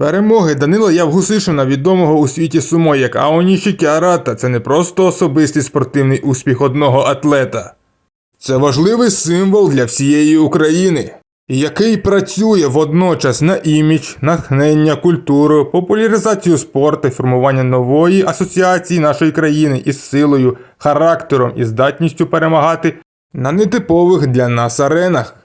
Перемоги Данила Явгусишина, відомого у світі сумо як Аоніші Кіарата, це не просто особистий спортивний успіх одного атлета. Це важливий символ для всієї України, який працює водночас на імідж, натхнення, культуру, популяризацію спорту, формування нової асоціації нашої країни із силою, характером і здатністю перемагати на нетипових для нас аренах.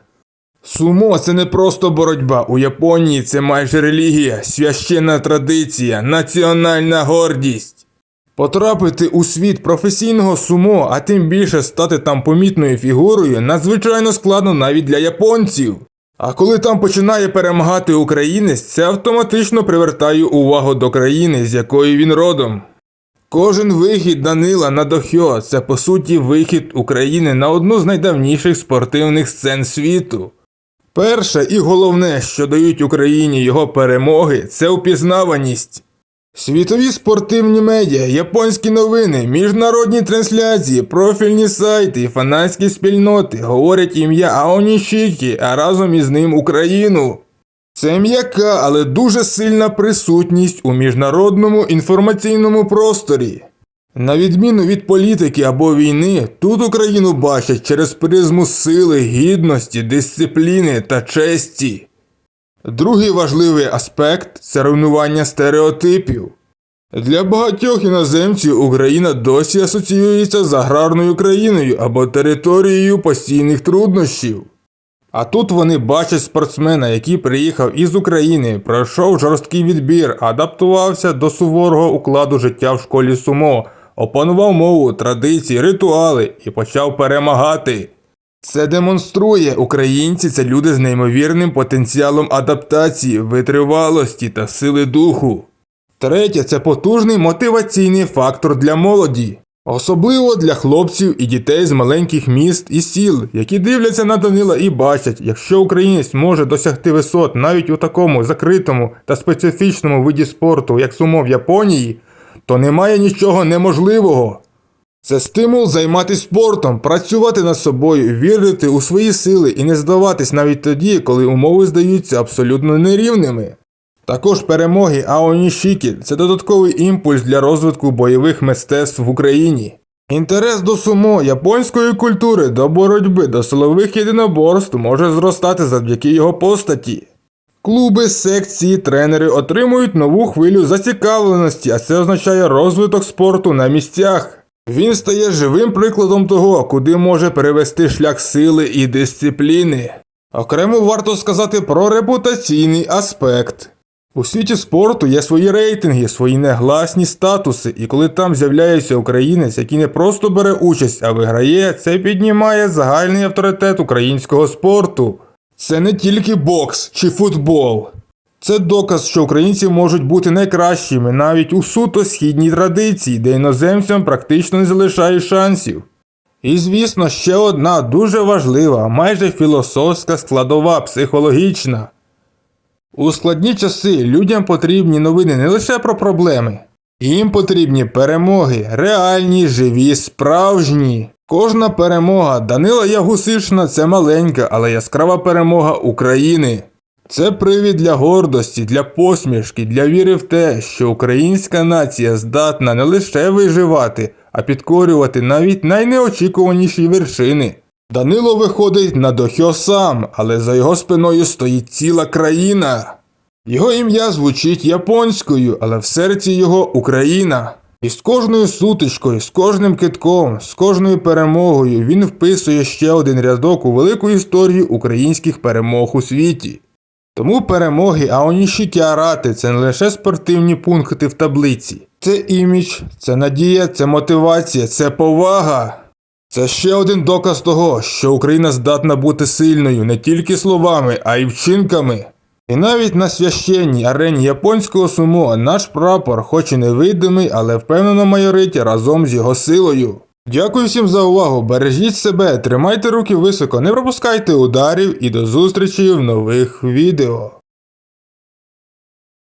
Сумо це не просто боротьба. У Японії це майже релігія, священна традиція, національна гордість. Потрапити у світ професійного сумо, а тим більше стати там помітною фігурою, надзвичайно складно навіть для японців. А коли там починає перемагати українець, це автоматично привертає увагу до країни, з якої він родом. Кожен вихід Данила на Дохьо це по суті вихід України на одну з найдавніших спортивних сцен світу. Перше і головне, що дають Україні його перемоги, це впізнаваність. Світові спортивні медіа, японські новини, міжнародні трансляції, профільні сайти і фанатські спільноти говорять ім'я Аонішікі, а разом із ним Україну. Це м'яка, але дуже сильна присутність у міжнародному інформаційному просторі. На відміну від політики або війни, тут Україну бачать через призму сили, гідності, дисципліни та честі. Другий важливий аспект це руйнування стереотипів. Для багатьох іноземців Україна досі асоціюється з аграрною країною або територією постійних труднощів. А тут вони бачать спортсмена, який приїхав із України, пройшов жорсткий відбір, адаптувався до суворого укладу життя в школі сумо, опанував мову, традиції, ритуали і почав перемагати. Це демонструє, українці це люди з неймовірним потенціалом адаптації, витривалості та сили духу. Третє це потужний мотиваційний фактор для молоді, особливо для хлопців і дітей з маленьких міст і сіл, які дивляться на Данила і бачать, якщо українець може досягти висот навіть у такому закритому та специфічному виді спорту, як сумо в Японії, то немає нічого неможливого. Це стимул займатися спортом, працювати над собою, вірити у свої сили і не здаватись навіть тоді, коли умови здаються абсолютно нерівними. Також перемоги Аонішікі – це додатковий імпульс для розвитку бойових мистецтв в Україні. Інтерес до сумо, японської культури, до боротьби, до силових єдиноборств може зростати завдяки його постаті. Клуби, секції, тренери отримують нову хвилю зацікавленості, а це означає розвиток спорту на місцях. Він стає живим прикладом того, куди може перевести шлях сили і дисципліни. Окремо варто сказати про репутаційний аспект. У світі спорту є свої рейтинги, свої негласні статуси, і коли там з'являється українець, який не просто бере участь, а виграє, це піднімає загальний авторитет українського спорту. Це не тільки бокс чи футбол. Це доказ, що українці можуть бути найкращими навіть у суто східній традиції, де іноземцям практично не залишає шансів. І звісно, ще одна дуже важлива, майже філософська складова психологічна. У складні часи людям потрібні новини не лише про проблеми, їм потрібні перемоги, реальні, живі, справжні. Кожна перемога Данила Ягусишина це маленька, але яскрава перемога України. Це привід для гордості, для посмішки, для віри в те, що українська нація здатна не лише виживати, а підкорювати навіть найнеочікуваніші вершини. Данило виходить на дохьо сам, але за його спиною стоїть ціла країна. Його ім'я звучить японською, але в серці його Україна. І з кожною сутичкою, з кожним китком, з кожною перемогою він вписує ще один рядок у велику історію українських перемог у світі. Тому перемоги Аоніші Кіарати це не лише спортивні пункти в таблиці, це імідж, це надія, це мотивація, це повага. Це ще один доказ того, що Україна здатна бути сильною не тільки словами, а й вчинками. І навіть на священній арені японського сумо наш прапор, хоч і невидимий, але впевнено майорить разом з його силою. Дякую всім за увагу, бережіть себе, тримайте руки високо, не пропускайте ударів і до зустрічі в нових відео.